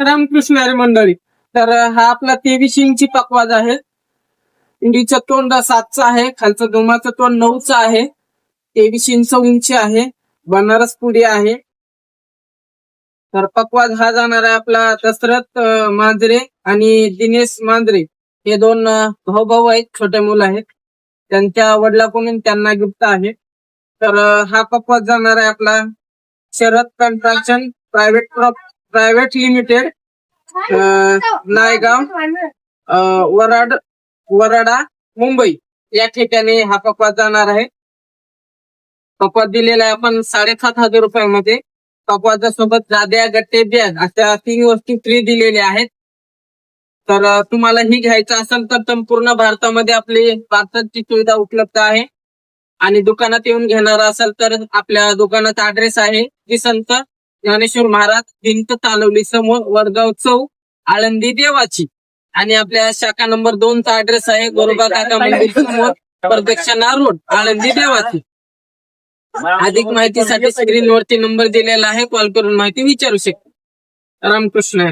रामकृष्ण हरी मंडळी. तर हा आपला तेवीस इंची पकवाज आहे. इंडीचं तोंड सातचं आहे खालचं दोमाचं तोंड नऊचं आहे. तेवीस इंच उंची आहे बनारस पुडी आहे. तर पकवाज हा जाणार आहे आपला दशरथ मांजरे आणि दिनेश मांजरे. हे दोन भाऊ भाऊ आहेत छोटे मुलं आहेत. त्यांच्या वडिलाकडून त्यांना गिफ्ट आहे. तर हा पकवाज जाणार आहे आपला Sharad construction private private limited Naigaon um, Varad Varada Mumbai या ठिकाणी हा पकवाज जाणार आहे. पकवाज दिलेला आहे आपण साडेसात हजार रुपयामध्ये. पकवाजा सोबत जाद्या गट्टे बॅग अशा तीन वस्तू फ्री दिलेल्या आहेत. तर तुम्हाला ही घ्यायचं असेल तर संपूर्ण भारतामध्ये आपली पार्सलची सुविधा उपलब्ध आहे. आणि दुकानात येऊन घेणार असाल तर आपल्या दुकानाचा ऍड्रेस आहे श्री संत ज्ञानेश्वर महाराज भिंत चालवली समोर वडगाव चौक आळंदी देवाची. आणि आपल्या शाखा नंबर दोनचा ऍड्रेस आहे गोरोबा काका मंदिर समोर प्रदक्षिणा रोड आळंदी देवाची. अधिक माहितीसाठी स्क्रीनवरती नंबर दिलेला आहे कॉल करून माहिती विचारू शकता. रामकृष्ण.